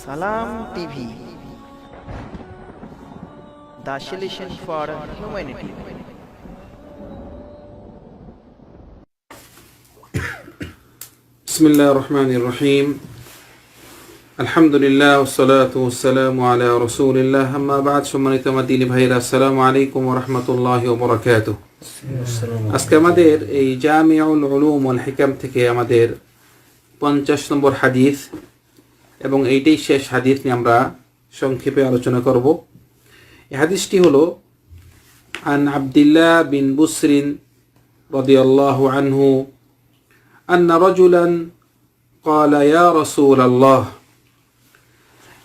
Salam TV, the solution for humanity. بسم الله الرحمن الرحيم الحمد لله والصلاة والسلام على رسول الله أما بعد সম্মানিত মাদিনী ভাইরা আসসালামু আলাইকুম ওয়া রাহমাতুল্লাহি ওয়া বারাকাতুহু আজকে আমাদের এই জামিউল উলুম ওয়াল হিকাম থেকে আমাদের পঞ্চাশ নম্বর হাদিস এবং এইটাই শেষ হাদিস নিয়ে আমরা সংক্ষেপে আলোচনা করব এই হাদিসটি হলো عن عبد الله بن بسر رضي الله عنه أن رجلا قال يا رسول الله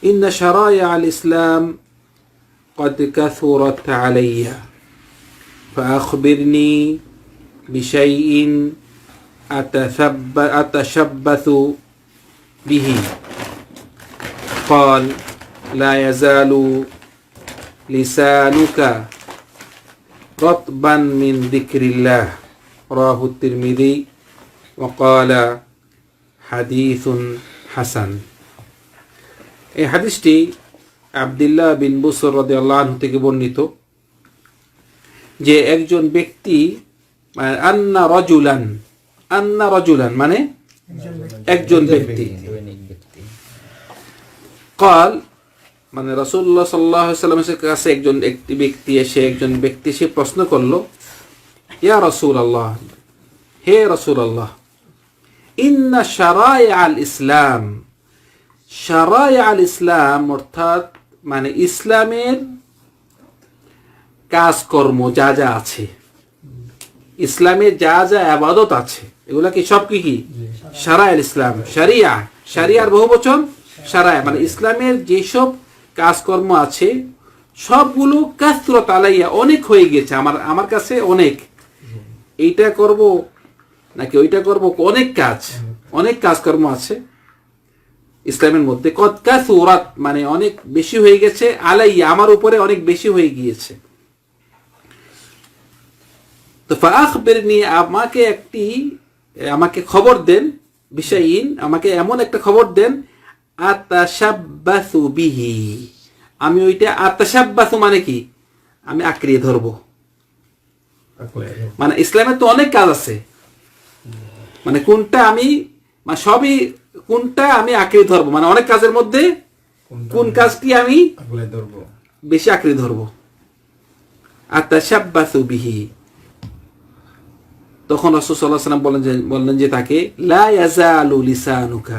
إن شرائع الإسلام قد كثرت علي فأخبرني بشيء أتثب أتشبث به قال لا يزال لسانك رطبا من ذكر الله رواه الترمذي وقال حديث حسن এই হাদিসটি আবদুল্লাহ বিন বুসর রাদিয়াল্লাহু আনহু থেকে বর্ণিত যে একজন ব্যক্তি মানে আন্না রজুলান আন্না রজুলান মানে একজন ব্যক্তি কাল মানে রাসূলুল্লাহ সাল্লাল্লাহু আলাইহি সাল্লামের কাছে একজন একটি ব্যক্তি এসে একজন ব্যক্তি এসে প্রশ্ন করল ইয়া রাসূলুল্লাহ হে রাসূলুল্লাহ ইন্না শারায় আল ইসলাম শারায় আল ইসলাম অর্থাৎ মানে ইসলামের কাজকর্ম যা যা আছে ইসলামের যা যা আবাদত আছে এগুলা কি সব কি কি? সারায় আল ইসলাম শারিয়া শারিয়ার বহু বচন সারায়। মানে ইসলামের যেসব কাজকর্ম আছে, সবগুলো কাসরত আলাইয়া অনেক হয়ে গেছে, আমার আমার কাছে অনেক। এইটা করব নাকি ওইটা করব? অনেক কাজ, অনেক কাজকর্ম আছে। ইসলামের মধ্যে কতকা সুরাত মানে অনেক বেশি হয়ে গেছে, আলাইয়া আমার উপরে অনেক বেশি হয়ে গিয়েছে। তো ফাখবের নিয়ে আমাকে একটি, আমাকে খবর দেন বিষয়ীন আমাকে এমন একটা খবর দেন আতাসাব্বাসু বিহি। আমি ওইটা আতাসাব্বাসু মানে কি? আমি আঁকড়িয়ে ধরবো। মানে ইসলামের তো অনেক কাজ আছে। মানে কোনটা আমি মানে সবই কোনটা আমি আঁকড়ে ধরবো? মানে অনেক কাজের মধ্যে কোন কাজটি আমি বেশি আঁকড়ে ধরবো। আতাসাব্বাসু বিহি। তখন রাসূল আলাইহি সাল্লাম বলেন যে বললেন যে তাকে লা ইয়াজালু লিসানুকা।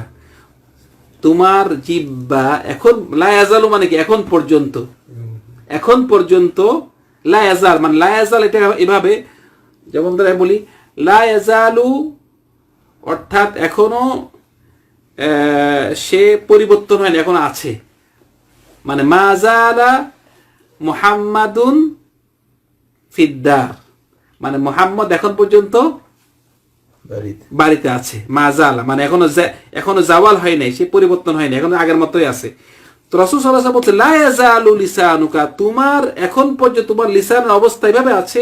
তোমার জিব্বা এখন, লা ইয়াজালু মানে কি? এখন পর্যন্ত। এখন পর্যন্ত লা ইয়াজাল মানে লা ইয়াজাল এটা এভাবে, যেমন ধরে বলি, লা ইয়াজালু অর্থাৎ এখনও সে পরিবর্তন হয়নি, এখন আছে। মানে মাজালা মোহাম্মাদুন ফিদ্দার। মানে মোহাম্মদ এখন পর্যন্ত বাড়িতে। আছে মাজালা মানে এখনও এখনও জাওয়াল হয় নাই, সে পরিবর্তন হয়নি এখন আগের মতোই আছে। তো রসুল সাল্লাহ বলছে, লা ইয়াজালু লিসানুকা তোমার এখন পর্যন্ত তোমার লিসানের অবস্থা এভাবে আছে?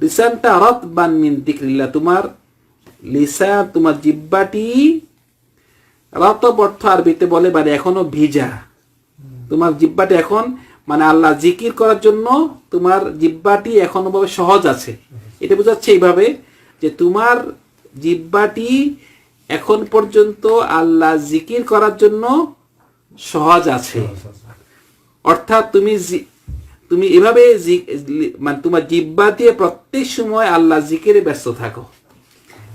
লিসানটা রতবান মিন দিকরিল্লাহ তোমার লিসান, তোমার জিব্বাটি রতব অর্থ আরবিতে বলে মানে এখনও ভিজা। তোমার জিব্বাটি এখন মানে আল্লাহ জিকির করার জন্য তোমার জিব্বাটি এখনও ভাবে সহজ আছে। এটা বোঝাচ্ছে এইভাবে যে তোমার জিব্বাটি এখন পর্যন্ত আল্লাহ জিকির করার জন্য সহজ আছে। অর্থাৎ তুমি তুমি এভাবে মানে তোমার জিব্বা দিয়ে প্রত্যেক সময় আল্লাহ জিকিরে ব্যস্ত থাকো।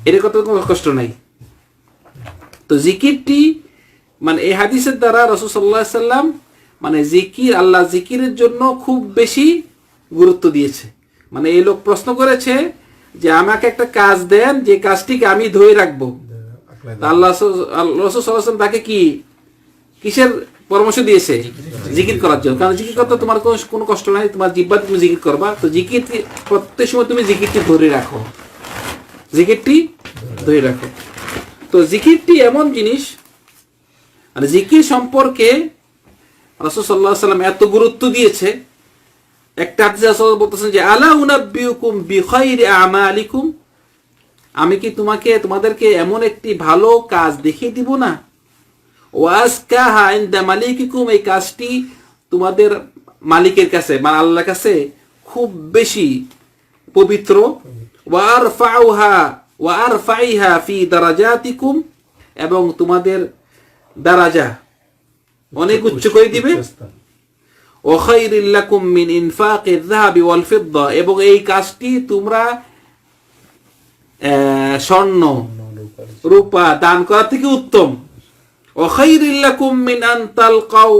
এর কথা কোনো কষ্ট নাই। তো জিকিরটি মানে এই হাদিসের দ্বারা রসুল সাল্লাহ সাল্লাম মানে জিকির আল্লাহ জিকিরের জন্য খুব বেশি গুরুত্ব দিয়েছে। মানে এই লোক প্রশ্ন করেছে যে আমাকে একটা কাজ দেন যে কাজটিকে আমি ধরে রাখব। আল্লাহ রসুল তাকে কি কিসের পরামর্শ দিয়েছে? জিকির করার জন্য। কারণ জিকির করতে তোমার কোনো কষ্ট নাই তোমার জিব্বা তুমি জিকির করবা। তো জিকির প্রত্যেক সময় তুমি জিকিরটি ধরে রাখো। জিকিরটি ধরে রাখো। তো জিকিরটি এমন জিনিস মানে জিকির সম্পর্কে রাসূল সাল্লাল্লাহু আলাইহি সাল্লাম এত গুরুত্ব দিয়েছে একটা হাদিসে রাসূল বলতেছেন যে, আলা উনাব্বিউকুম বিখাইরি আমালিকুম? আমি কি তোমাকে, তোমাদেরকে এমন একটি ভালো কাজ দেখিয়ে দিব না? ওয়াজকাহা ইনদা মালিকিকুম, এই কাজটি তোমাদের মালিকের কাছে মানে আল্লাহর কাছে খুব বেশি পবিত্র। ওয়ার ফাউহা ওয়ার ফাইহা ফি দারাজাতিকুম, এবং তোমাদের দারাজা অনেক উচ্চ করে দিবে। মিন ইনফাক এবং এই কাজটি তোমরা স্বর্ণ রূপা দান করা থেকে উত্তম। ওখাইরিল্লাকুম মিন আন তালকাউ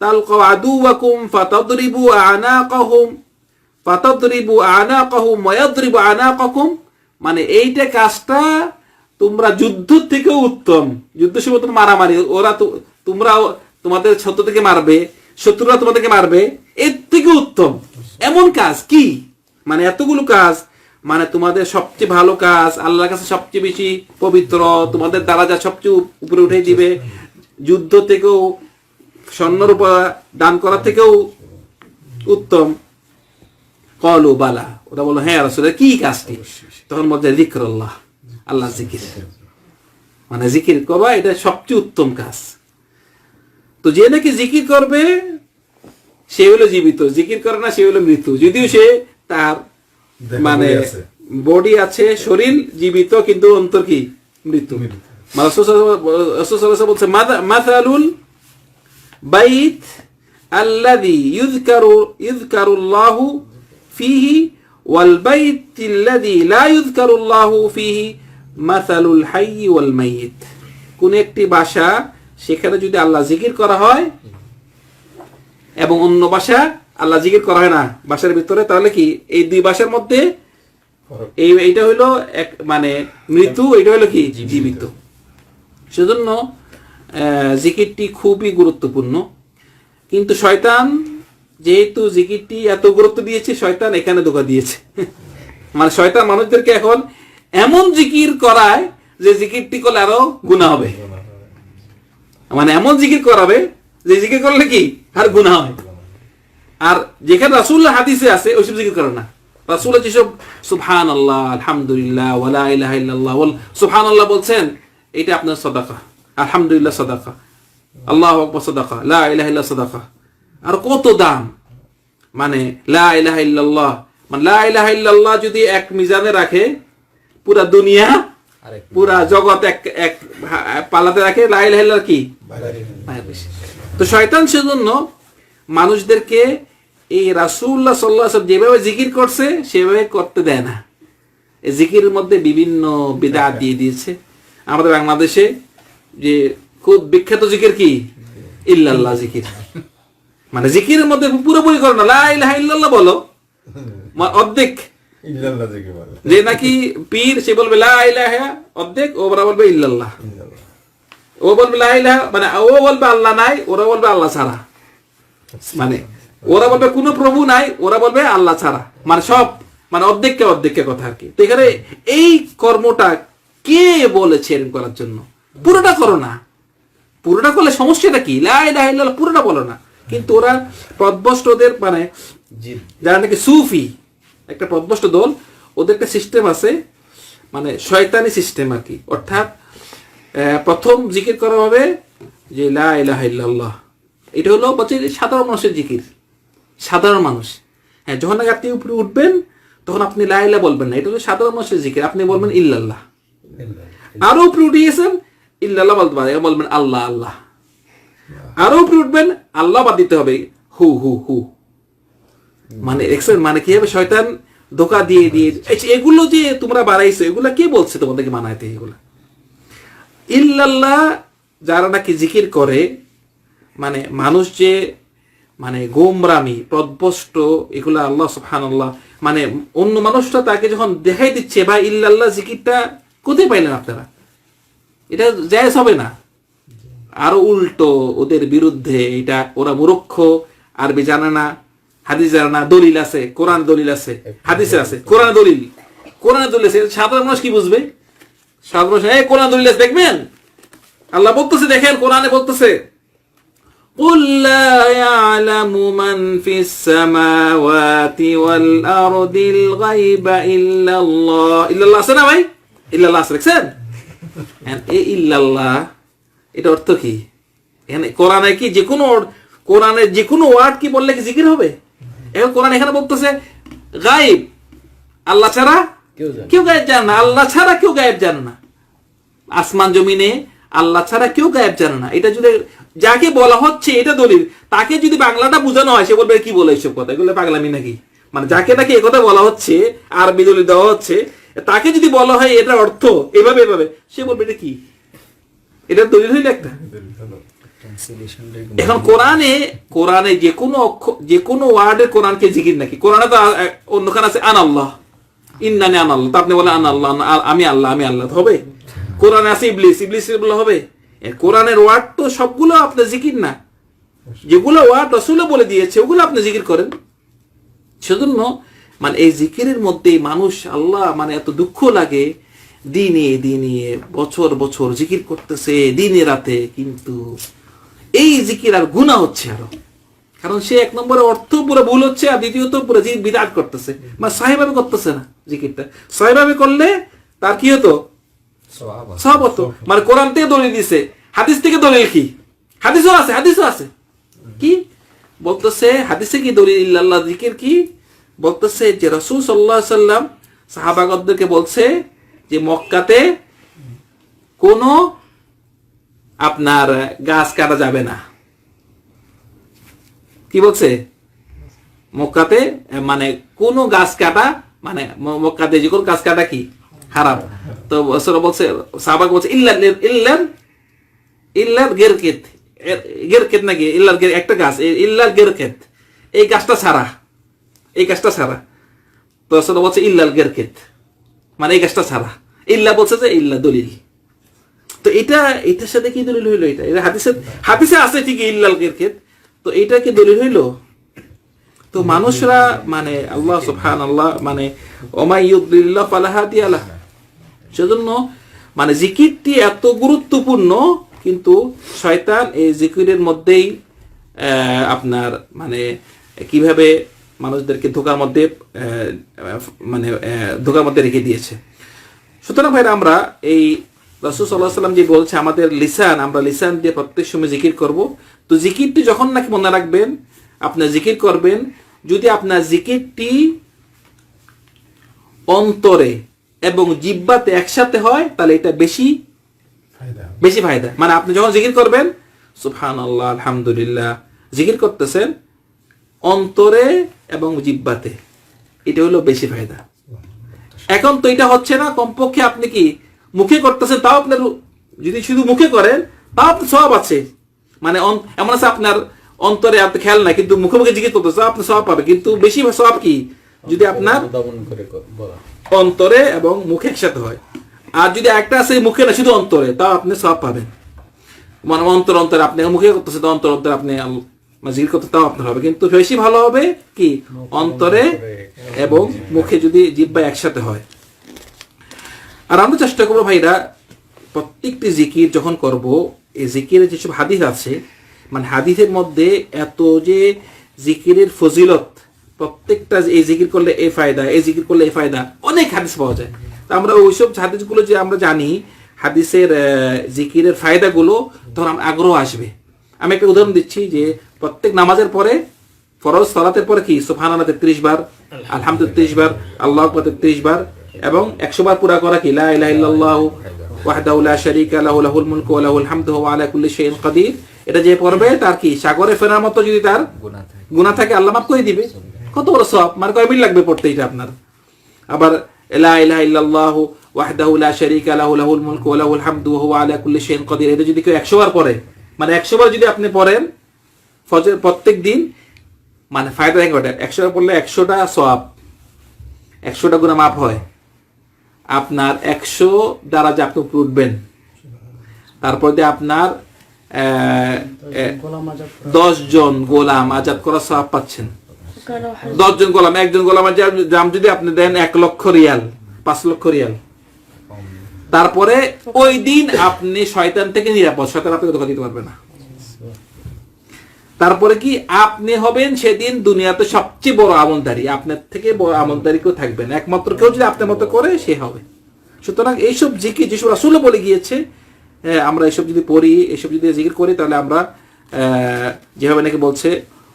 তালকাউ ফাতাদরিবু আনাকাহুম ফাতাদরিবু আনাকাহুম আনাকাকুম। মানে এইটা কাজটা তোমরা যুদ্ধ থেকে উত্তম। যুদ্ধ সময় মারামারি, ওরা তোমরা তোমাদের ছত্র থেকে মারবে। শত্রুরা তোমাদেরকে মারবে, এর থেকে উত্তম। এমন কাজ কি? মানে এতগুলো কাজ মানে তোমাদের সবচেয়ে ভালো কাজ, আল্লাহর কাছে সবচেয়ে বেশি পবিত্র, তোমাদের দ্বারা যা সবচেয়ে উপরে উঠে দিবে। যুদ্ধ থেকেও, স্বর্ণর দান করা থেকেও উত্তম। কলু, বালা। ওটা বলল হ্যাঁ রসুল কি কাজটি? তখন বলছে জিক্রল্লাহ আল্লাহ জিকির মানে জিকির করবা, এটা সবচেয়ে উত্তম কাজ। তো যে নাকি জিকির করবে সে হলো জীবিত। জিকির করে না সে হলো মৃত্যু। যদিও সে তার মানে বডি আছে শরীর জীবিত কিন্তু অন্তর কি? মৃত্যু। মানে বলছে মাথালুল বাইত ইযকারু ইযকারুল্লাহু ফীহি ওয়াল বাইত আল্লাযী লা ইযকারুল্লাহু ফীহি মাথালুল হাইয়্যি ওয়াল মাইয়িত। কোন একটি ভাষা সেখানে যদি আল্লাহ জিকির করা হয় এবং অন্য ভাষা আল্লাহ জিকির করা হয় না ভাষার ভিতরে তাহলে কি এই দুই ভাষার মধ্যে এই এইটা হইল এক মানে মৃত্যু এটা হইল কি জীবিত। সেজন্য জিকিরটি খুবই গুরুত্বপূর্ণ। কিন্তু শয়তান যেহেতু জিকিরটি এত গুরুত্ব দিয়েছে শয়তান এখানে ধোকা দিয়েছে। মানে শয়তান মানুষদেরকে এখন এমন জিকির করায় যে জিকিরটি করলে আরও গুণা হবে। মানে এমন জিকির করাবে যে জিকির করলে কি? আর গুণা হয়। আর যেখানে রাসুল্লাহ হাদিসে আছে, ওইসব জিকির করে না। রাসুল্লাহ যেসব সুবহান আল্লাহ আলহামদুলিল্লাহ ওয়ালা ইলাহা ইল্লাল্লাহ, ওয়াল সুবহান আল্লাহ বলছেন, এটা আপনার সদাকা। আলহামদুলিল্লাহ সদাকা। আল্লাহ আকবার সদাকা। লা ইলাহা ইল্লাল্লাহ সদাকা। আর কত দাম? মানে লা ইলাহা ইল্লাল্লাহ মানে লা ইলাহা ইল্লাল্লাহ যদি এক মিজানে রাখে, পুরা দুনিয়া পুরা জগৎ এক এক পালাতে রাখে লা ইলাহা ইল্লাল্লাহ কি। তো শয়তান সেজন্য মানুষদেরকে এই রাসুল্লাহ সাল্লাহ যেভাবে জিকির করছে সেভাবে করতে দেয় না। এই জিকিরের মধ্যে বিভিন্ন বিদাত দিয়ে দিয়েছে। আমাদের বাংলাদেশে যে খুব বিখ্যাত জিকির কি? ইল্লাল্লাহ জিকির। মানে জিকিরের মধ্যে পুরোপুরি করো না। লা ইলাহা ইল্লাল্লাহ বলো। অর্ধেক। যে নাকি পীর সে বলবে লা ইলাহা অর্ধেক ওরা বলবে ইল্লাল্লাহ। ও বলবে মানে ও বলবে আল্লাহ নাই ওরা বলবে আল্লাহ ছাড়া। মানে ওরা বলবে কোনো প্রভু নাই ওরা বলবে আল্লাহ ছাড়া। মানে সব মানে অর্ধেককে অর্ধেককে কথা আর কি। তো এখানে এই কর্মটা কে বলেছে এরকম করার জন্য? পুরোটা করো না। পুরোটা করলে সমস্যাটা কি? লা ইলাহা ইল্লাল্লাহ পুরোটা বলো না। কিন্তু ওরা পদভষ্টদের মানে যারা নাকি সুফি একটা পদভষ্ট দল ওদের একটা সিস্টেম আছে মানে শয়তানি সিস্টেম আর কি। অর্থাৎ প্রথম জিকির করা হবে যে লা ইলাহা ইল্লাল্লাহ। এটা হলো বলছে সাধারণ মানুষের জিকির। সাধারণ মানুষ। হ্যাঁ যখন নাকি আপনি উপরে উঠবেন তখন আপনি লা ইলাহা বলবেন না। এটা হলো সাধারণ মানুষের জিকির। আপনি বলবেন ইল্লাল্লাহ। ইল্লাল্লাহ। আরও উপরে উঠে গেছেন ইল্লাল্লাহ বলতে পারে। বলবেন আল্লাহ আল্লাহ। আরও উপরে উঠবেন আল্লাহ বাদ দিতে হবে। হু হু হু। মানে দেখছেন মানে কি হবে? শয়তান ধোকা দিয়ে দিয়ে এগুলো যে তোমরা বাড়াইছো, এগুলা কে বলছে তোমাদেরকে মানাইতে এগুলা? ইল্লাল্লাহ, যারা নাকি জিকির করে মানে মানুষ যে মানে গোমরামি পদভষ্ট এগুলা আল্লাহ সুবহানাল্লাহ মানে অন্য মানুষটা তাকে যখন দেখাই দিচ্ছে, ভাই ইল্লাল্লাহ, জিকিরটা কোথায় পাইলেন আপনারা? এটা জায়েজ হবে না। আরও উল্টো, ওদের বিরুদ্ধে, এটা ওরা মূর্খ আরবি জানে না। হাদিস জানে না দলিল আছে কোরআন দলিল আছে হাদিসে আছে কোরআন দলিল কোরআন দলিল আছে সাধারণ মানুষ কি বুঝবে সাধারণ মানুষ এই কোরআন দলিল আছে দেখবেন আল্লাহ বলতেছে দেখেন কোরআনে বলতেছে قل لا يعلم من في السماوات والأرض الغيب إلا الله إلا الله আছে না ভাই ইল্লাল্লাহ আছে দেখছেন And এই ইল্লাল্লাহ এটা অর্থ কি এখানে কোরআনে কি যে কোনো কোরআনের যে কোনো ওয়ার্ড কি বললে কি জিকির হবে এখন কোরআন এখানে বলতেছে গায়েব আল্লাহ ছাড়া কেউ গায়েব জানে না আল্লাহ ছাড়া কেউ গায়েব জানে না। আসমান জমিনে আল্লাহ ছাড়া কেউ গায়েব জানে না। এটা যদি যাকে বলা হচ্ছে এটা দলিল। তাকে যদি বাংলাটা বোঝানো হয় সে বলবে কি বলে এইসব কথা? এগুলো পাগলামি নাকি? মানে যাকে নাকি একথা বলা হচ্ছে আরবি দলিল দেওয়া হচ্ছে তাকে যদি বলা হয় এটা অর্থ এভাবে এভাবে সে বলবে এটা কি? এটা দলিল হইলে একটা? এখন কোরআনে কোরআনে যে কোনো অক্ষ- যে কোনো ওয়ার্ডের কোরআনকে জিকির নাকি? কোরআনে তো অন্যখানে আছে আন আল্লাহ। ইন্নানি আন আল্লাহ। আপনি বলেন আন আল্লাহ আমি আল্লাহ আমি আল্লাহ হবে? কোরআনে আছে ইবলিস ইবলিস বলে হবে? কোরআনের ওয়ার্ড তো সবগুলো আপনার জিকির না। যেগুলো ওয়ার্ড রসুলে বলে দিয়েছে ওগুলো আপনি জিকির করেন। সেজন্য মানে এই জিকিরের মধ্যে মানুষ আল্লাহ মানে এত দুঃখ লাগে দিনে দিনে বছর বছর জিকির করতেছে দিনে রাতে কিন্তু এই জিকির আর গুণা হচ্ছে আরও। কারণ সে এক নম্বরে অর্থ পুরো ভুল হচ্ছে আর দ্বিতীয়ত পুরো জিকির বিরাট করতেছে। মানে সাহেবাবে করতেছে না জিকিরটা। সাহেবাবে করলে তার কি হতো? সব হতো। মানে কোরআন থেকে দলিল দিছে। হাদিস থেকে দলিল কি? হাদিসও আছে হাদিসও আছে। কি? বলতেছে হাদিসে কি দলিল ইল্লাল্লাহ জিকির কি? বলতেছে যে রসুল সাল্লাহ সাল্লাম সাহাবাগতদেরকে বলছে যে মক্কাতে কোনো আপনার গাছ কাটা যাবে না। কি বলছে? মক্কাতে মানে কোন গাছ কাটা মানে মক্কাতে যে কোন গাছ কাটা কি? হারাম। তো বলছে, সাহাবাক বলছে, ইল্লাল ইল্লাল গেরকেত। গেরকেত নাকি? ইল্লাল গের, একটা গাছ, এই ইল্লাল গেরকেত। এই গাছটা ছাড়া, এই গাছটা ছাড়া। তো বলছে, ইল্লাল গেরকেত। মানে এই গাছটা ছাড়া। ইল্লা বলছে যে, ইল্লা দলিল। তো এটা, এটার সাথে কি দলিল হইল এটা? এটা হাদিসে হাদিসে আছে ঠিকই ইল্লাল গেরকেত তো এটা কি দলিল হইল? তো মানুষরা মানে আল্লাহ সুবহান আল্লাহ মানে ওমাইয়ুদ্দিল্লাহ ফালাহাদি আলাহ সেজন্য মানে জিকিরটি এত গুরুত্বপূর্ণ, কিন্তু শয়তান এই জিকিরের মধ্যেই আপনার মানে কীভাবে মানুষদেরকে ধোকার মধ্যে মানে ধোকার মধ্যে রেখে দিয়েছে। সুতরাং ভাইরা, আমরা এই রসুল সাল্লাহ সাল্লাম যে বলছে আমাদের লিসান আমরা লিসান দিয়ে প্রত্যেক সময় জিকির করব। তো জিকিরটি যখন নাকি মনে রাখবেন আপনার জিকির করবেন যদি আপনার জিকিরটি অন্তরে এবং জিব্বাতে একসাথে হয় তাহলে এটা বেশি বেশি ফায়দা। মানে আপনি যখন জিকির করবেন সুফহান আল্লাহ আলহামদুলিল্লাহ জিকির করতেছেন অন্তরে এবং জিব্বাতে এটা হলো বেশি ফায়দা। এখন তো এটা হচ্ছে না কমপক্ষে আপনি কি মুখে করতেছেন তাও আপনার যদি শুধু মুখে করেন তাও আপনার সব আছে। মানে এমন আছে আপনার অন্তরে আপনি খেয়াল না কিন্তু মুখে মুখে জিজ্ঞেস করতেছে আপনি সব পাবে। কিন্তু বেশি সব কি? যদি আপনার অন্তরে এবং মুখে একসাথে হয়। আর যদি একটা আছে মুখে না শুধু অন্তরে তাও আপনি সব পাবেন। মানে অন্তর অন্তরে আপনি মুখে করতেছে তো অন্তর অন্তরে আপনি মানে জিকির করতে তাও আপনার হবে। কিন্তু বেশি ভালো হবে কি? অন্তরে এবং মুখে যদি জিব্বা একসাথে হয়। আর আমরা চেষ্টা করব ভাইরা প্রত্যেকটি জিকির যখন করব এই জিকিরের যেসব হাদিস আছে মানে হাদিসের মধ্যে এত যে জিকিরের ফজিলত প্রত্যেকটা এই জিকির করলে এ ফায়দা এই জিকির করলে এ ফায়দা অনেক হাদিস পাওয়া যায়। তা আমরা ওইসব হাদিসগুলো যে আমরা জানি হাদিসের জিকিরের ফায়দাগুলো তখন আমার আগ্রহ আসবে। আমি একটা উদাহরণ দিচ্ছি যে প্রত্যেক নামাজের পরে ফরজ সালাতের পরে কি? সুবহানাল্লাহ তেত্রিশ বার আলহামদুলিল্লাহ। তেত্রিশ বার আল্লাহ তেত্রিশ বার এবং একশো বার পুরা করা কি? লা ইলাহা ইল্লাল্লাহ ওয়াহদাহু লা শারীকা লাহু লাহুল মুলকু ওয়া লাহুল হামদু ওয়া আলা কুল্লি শাইইন কাদির এটা যে পড়বে তার কি? সাগরে ফেরার মতো যদি তার গুনাহ থাকে। আল্লাহ মাফ করে দিবে। কত বড় সব মানে কয় মিনিট লাগবে পড়তে এটা আপনার? আবার লা ইলাহা ইল্লাল্লাহ ওয়াহদাহু লা শারীকা লাহু লাহুল মুলকু ওয়া লাহুল হামদু ওয়া হুয়া আলা কুল্লি শাইইন কাদির এটা যদি কেউ 100 বার পড়ে মানে 100 বার যদি আপনি পড়েন ফজর প্রত্যেক দিন মানে ফায়দা দেখে ওটা একশো পড়লে একশোটা সব একশোটা গুণা মাপ হয়। আপনার একশো দ্বারা যে আপনি উপরে উঠবেন। তারপর দিয়ে আপনার দশ জন গোলাম আজাদ করার সব পাচ্ছেন। দশ জন গোলাম, একজন গোলাম দাম যদি আপনি দেন এক লক্ষ রিয়াল, পাঁচ লক্ষ রিয়াল। তারপরে ওই দিন আপনি শয়তান থেকে নিরাপদ, শয়তান আপনাকে ধোকা দিতে পারবে না। তারপরে কি আপনি হবেন সেদিন দুনিয়াতে সবচেয়ে বড় আমলদারি। আপনার থেকে বড় আমলদারি কেউ থাকবে না। একমাত্র কেউ যদি আপনার মতো করে, সে হবে। সুতরাং এইসব জিকির যেসব আসলে বলে গিয়েছে আমরা এসব যদি পড়ি, এসব যদি জিকির করি, তাহলে আমরা যেভাবে নাকি বলছে,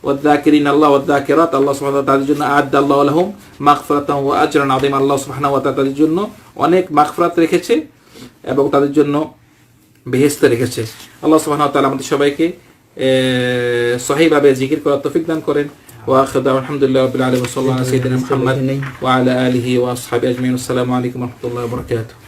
ওয়াদ্দাকিরিন আল্লাহ, ওয়াদ্দাকিরাত, আল্লাহ সুবহানাহু ওয়া জন্য আদ আল্লাহ লাহুম মাগফিরাতান ওয়া আজরান আযীম। আল্লাহ সুবহানাহু ওয়া তাআলা তাদের জন্য অনেক মাগফিরাত রেখেছে এবং তাদের জন্য বেহেস্তে রেখেছে। আল্লাহ সুবহানাহু ওয়া তাআলা আমাদের সবাইকে সহিভাবে জিকির করার তৌফিক দান করেন واخر دعوانا الحمد لله رب العالمين وصلى الله على سيدنا محمد وعلى اله واصحابه اجمعين والسلام عليكم ورحمه الله وبركاته